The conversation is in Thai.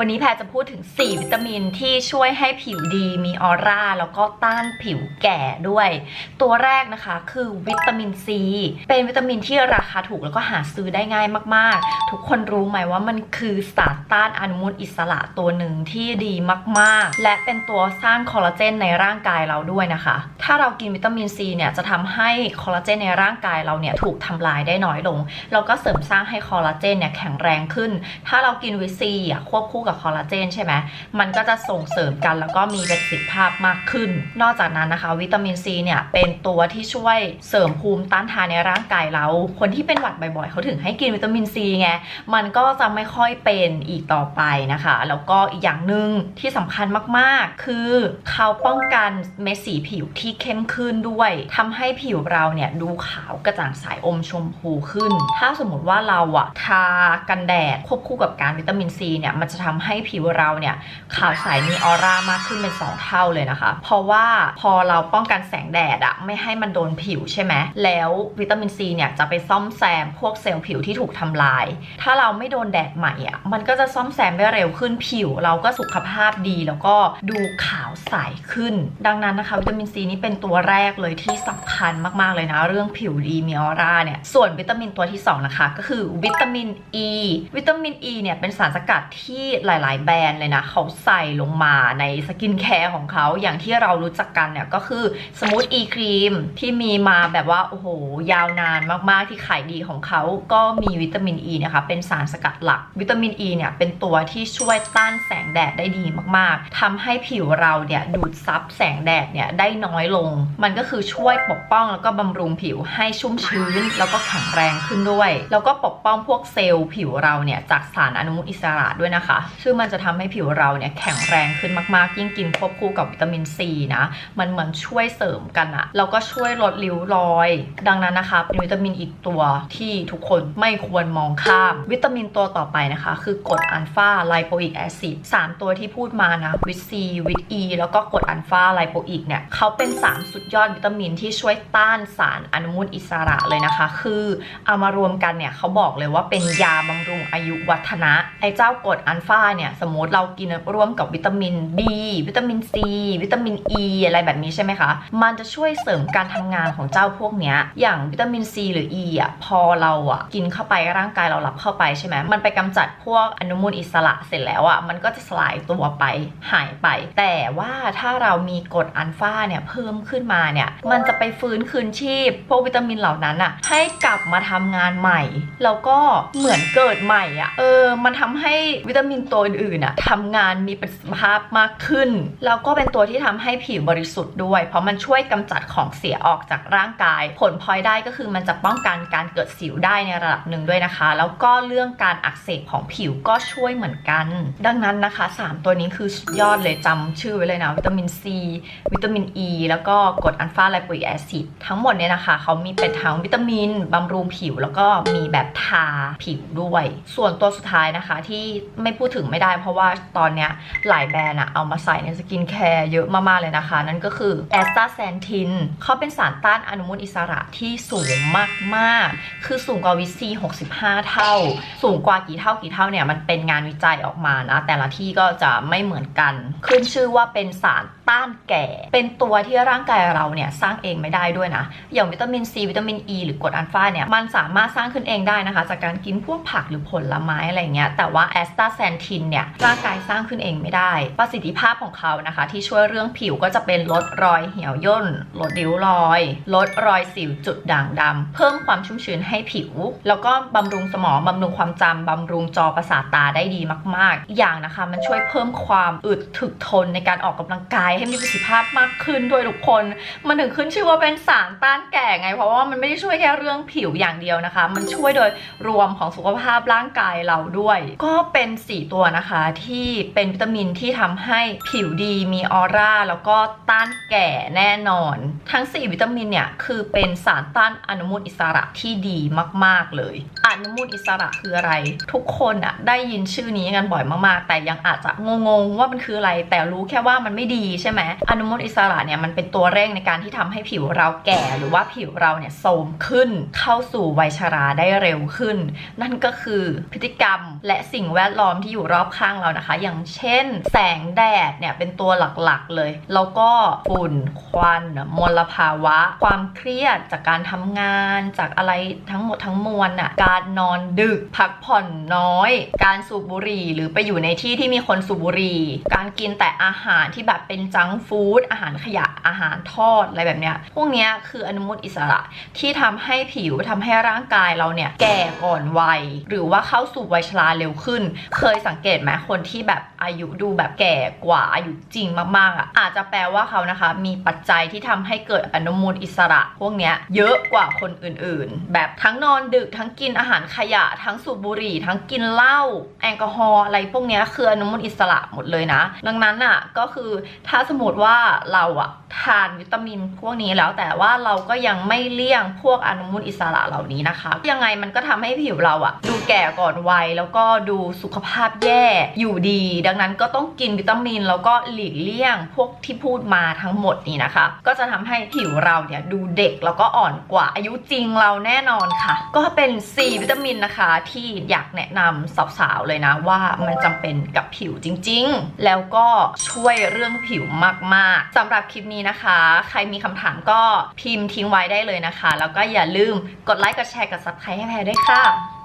วันนี้แพรจะพูดถึง 4 วิตามินที่ช่วยให้ผิวดีมีออร่า แล้วก็ต้านผิวแก่ด้วย ตัวแรกนะคะคือวิตามินซีเป็นวิตามินที่ราคาถูกแล้วก็หาซื้อได้ง่ายมากๆ ทุกคนรู้ไหมว่ามันคือสารต้านอนุมูลอิสระตัวหนึ่งที่ดีมากๆ และเป็นตัวสร้างคอลลาเจนในร่างกายเราด้วยนะคะ ถ้าเรากินวิตามินซีเนี่ยจะทำให้คอลลาเจนในร่างกายเราเนี่ยถูกทำลายได้น้อยลงแล้วก็เสริมสร้างให้คอลลาเจนเนี่ยแข็งแรงขึ้น ถ้าเรากินวิตซีอะควบคู่กับคอลลาเจนใช่ไหมมันก็จะส่งเสริมกันแล้วก็มีประสิทธิภาพมากขึ้น นอกจากนั้นนะคะ วิตามินซีเนี่ยเป็นตัวที่ช่วยเสริมภูมิต้านทานในร่างกายเรา คนที่เป็นหวัดบ่อยๆเขาถึงให้กินวิตามินซีไงมันก็จะไม่ค่อยเป็นอีกต่อไปนะคะ แล้วก็อีกอย่างหนึ่งที่สำคัญมากๆ คือเขาป้องกันเม็ดสีผิวที่เข้มขึ้นด้วยทำให้ผิวเราเนี่ยดูขาวกระจ่างใสอมชมพูขึ้น ถ้าสมมติว่าเราอะทากันแดดควบคู่กับการวิตามินซีเนี่ยมันจะทำให้ผิวเราเนี่ยขาวใสมีออร่ามากขึ้นเป็น 2 เท่าเลยนะคะ เพราะว่าพอเราป้องกันแสงแดดอะไม่ให้มันโดนผิวใช่ไหมแล้ววิตามินซีเนี่ยจะไปซ่อมแซมพวกเซลล์ผิวที่ถูกทำลาย ถ้าเราไม่โดนแดดใหม่อะมันก็จะซ่อมแซมได้เร็วขึ้นผิว เราก็สุขภาพดีแล้วก็ดูขาวใสขึ้น ดังนั้นนะคะวิตามินซีนี่เป็นตัวแรกเลยที่สำคัญมากๆเลยนะ เรื่องผิวดีมีออร่าเนี่ยส่วนวิตามินตัวที่สองนะคะ ก็คือวิตามินอ e. ีวิตามินอ e ีเนี่ยเป็นสารสกัดที่หลาย ๆ แบรนด์เลยนะเขาใส่ลงมาในสกินแคร์ของเขาอย่างที่เรารู้จักกันเนี่ยก็คือสมูทอีครีมที่มีมาแบบว่า โอ้โห ยาวนานมาก ๆ ที่ขายดีของเขาก็มีวิตามินอ e ีนะคะ เป็นสารสกัดหลัก วิตามินอ e ีเนี่ย เป็นตัวที่ช่วยต้านแสงแดดได้ดีมาก ๆทำให้ผิวเราเนี่ย ดูดซับแสงแดดเนี่ยได้น้อยลง มันก็คือช่วยปกป้องแล้วก็บำรุงผิวให้ชุ่มชื้น แล้วก็แข็งแรงขึ้นด้วย แล้วก็ปกป้องพวกเซลล์ผิวเราเนี่ยจากสารอนุมูลอิสระด้วยนะคะซึ่งมันจะทำให้ผิวเราเนี่ยแข็งแรงขึ้นมากๆ ยิ่งกินควบคู่กับวิตามินซีนะ มันเหมือนช่วยเสริมกันอะแล้วก็ช่วยลดริ้วรอย ดังนั้นนะคะเป็นวิตามินอีกตัวที่ทุกคนไม่ควรมองข้าม วิตามินตัวต่อไปนะคะ คือกรดอัลฟาไลโปอิกแอซิด3ตัวที่พูดมานะวิตซีวิตอีแล้วก็กรดอัลฟาไลโปอิกเนี่ยเขาเป็น 3 สุดยอดวิตามินที่ช่วยต้านสารอนุมูลอิสระเลยนะคะ คือเอามารวมกันเนี่ยเขาบอกเลยว่าเป็นยาบำรุงอายุวัฒนะไอ้เจ้ากรดอัลฟาเนี่ยสมมติเรากินร่วมกับวิตามิน B วิตามิน C วิตามิน E อะไรแบบนี้ใช่ไหมคะ มันจะช่วยเสริมการทำงานของเจ้าพวกเนี้ย อย่างวิตามิน C หรือ E อะพอเราอะกินเข้าไปร่างกายเรารับเข้าไปใช่ไหมมันไปกำจัดพวกอนุมูลอิสระเสร็จแล้วอะมันก็จะสลายตัวไปหายไป แต่ว่าถ้าเรามีกรดอัลฟาเนี่ยเพิ่มขึ้นมาเนี่ยมันจะไปฟื้นคืนชีพ พวกวิตามินเหล่านั้นอะให้กลับมาทำงานใหม่แล้วก็เหมือนเกิดใหม่อะเออมันทำให้วิตามินตัวอื่นๆอะทำงานมีประสิทธิภาพมากขึ้น แล้วก็เป็นตัวที่ทำให้ผิวบริสุทธิ์ด้วย เพราะมันช่วยกำจัดของเสียออกจากร่างกาย ผลพลอยได้ก็คือมันจะป้องกันการเกิดสิวได้ในระดับหนึ่งด้วยนะคะ แล้วก็เรื่องการอักเสบของผิวก็ช่วยเหมือนกัน ดังนั้นนะคะ 3 ตัวนี้คือสุดยอดเลยจำชื่อไว้เลยนะ วิตามินซีวิตามินอ e, ีแล้วก็กรดอัลฟาไลโปอิกแอซิดทั้งหมดเนี่ยนะคะ เขามีเป็นทั้งวิตามินบำรุงผิว แล้วก็มีแบบทาผิวด้วย ส่วนตัวสุดท้ายนะคะที่ไม่พูดถึงไม่ได้ เพราะว่าตอนเนี้ยหลายแบรนด์อะเอามาใส่ในสกินแคร์เยอะมากๆเลยนะคะ นั่นก็คือแอสตาแซนทินเขาเป็นสารต้านอนุมูลอิสระที่สูงมากๆ คือสูงกว่าวิซี65 เท่า สูงกว่ากี่เท่ากี่เท่าเนี่ยมันเป็นงานวิจัยออกมานะแต่ละที่ก็จะไม่เหมือนกัน ขึ้นชื่อว่าเป็นสารต้านแก่ เป็นตัวที่ร่างกายเราเนี่ยสร้างเองไม่ได้ด้วยนะ อย่างวิตามินซีวิตามินอ e, ีหรือกรดอัลฟาเนี่ยมันสามารถสร้างขึ้นเองได้นะคะ จากการกินพวกผักหรือผลไม้อะไรเงี้ยแต่ว่าแอสตาแซนทินเนี่ยร่างกายสร้างขึ้นเองไม่ได้ ประสิทธิภาพของเขานะคะ ที่ช่วยเรื่องผิวก็จะเป็นลดรอยเหี่ยวย่น ลดริ้วรอย ลดรอยสิวจุดด่างดำเพิ่มความชุ่มชื้นให้ผิว แล้วก็บำรุงสมองบำรุงความจำบำรุงจอประสาทตาได้ดีมากๆอีกอย่างนะคะ มันช่วยเพิ่มความอึดถึกทนในการออกกำลังกายให้มีประสิทธิภาพมากขึ้นด้วยทุกคน มันถึงขึ้นชื่อว่าเป็นสารต้านแก่ไง เพราะว่ามันไม่ได้ช่วยแค่เรื่องผิวอย่างเดียวนะคะ มันช่วยโดยรวมของสุขภาพร่างกายเราด้วย ก็เป็น 4 ตัวนะคะ ที่เป็นวิตามินที่ทำให้ผิวดีมีออร่าแล้วก็ต้านแก่แน่นอน ทั้ง 4 วิตามินเนี่ย คือเป็นสารต้านอนุมูลอิสระที่ดีมาก ๆ เลย อนุมูลอิสระคืออะไร ทุกคนอะได้ยินชื่อนี้กันบ่อยมากๆ แต่ยังอาจจะงงๆว่ามันคืออะไร แต่รู้แค่ว่ามันไม่ดีใช่ไหมอนุมูลอิสระเนี่ยมันเป็นตัวเร่งในการที่ทำให้ผิวเราแก่ หรือว่าผิวเราเนี่ยโทรมขึ้น เข้าสู่วัยชราได้เร็วขึ้น นั่นก็คือพฤติกรรมและสิ่งแวดล้อมที่อยู่รอบข้างเรานะคะ อย่างเช่น แสงแดดเนี่ยเป็นตัวหลักๆเลย แล้วก็ฝุ่นควันมลภาวะ ความเครียดจากการทำงาน จากอะไรทั้งหมดทั้งมวลน่ะการนอนดึก พักผ่อนน้อย การสูบบุหรี่ หรือไปอยู่ในที่ที่มีคนสูบบุหรี่ การกินแต่อาหารที่แบบเป็นจังฟู้ดอาหารขยะอาหารทอดอะไรแบบเนี้ยพวกเนี้ยคืออนุมูลอิสระที่ทำให้ผิวทำให้ร่างกายเราเนี่ยแก่ก่อนวัย หรือว่าเข้าสู่วัยชราเร็วขึ้น เคยสังเกตไหมคนที่แบบอายุดูแบบแก่กว่าอายุจริงมากๆอะอาจจะแปลว่าเขานะคะ มีปัจจัยที่ทำให้เกิดอนุมูลอิสระ พวกเนี้ยเยอะกว่าคนอื่นๆ แบบทั้งนอนดึกทั้งกินอาหารขยะทั้งสูบบุหรี่ ทั้งกินเหล้าแอลกอฮอล์อะไรพวกนี้คืออนุมูลอิสระหมดเลยนะ ดังนั้นอะก็คือถ้าสมมติว่าเราอะทานวิตามินพวกนี้แล้วแต่ว่าเราก็ยังไม่เลี่ยงพวกอนุมูลอิสระเหล่านี้นะคะ ยังไงมันก็ทำให้ผิวเราอะ ดูแก่ก่อนวัยแล้วก็ดูสุขภาพแย่อยู่ดี ดังนั้นก็ต้องกินวิตามิน แล้วก็หลีกเลี่ยงพวกที่พูดมาทั้งหมดนี้นะคะ ก็จะทำให้ผิวเราเนี่ยดูเด็กแล้วก็อ่อนกว่าอายุจริงเราแน่นอนค่ะ ก็เป็น4วิตามินนะคะที่อยากแนะนำสาวๆเลยนะว่ามันจำเป็นกับผิวจริง ๆ แล้วก็ช่วยเรื่องผิวมากๆสำหรับคลิปนี้นะคะ ใครมีคำถามก็พิมพ์ทิ้งไว้ได้เลยนะคะ แล้วก็อย่าลืมกดไลค์กดแชร์กับซับสไครต์ให้แพรด้วยค่ะ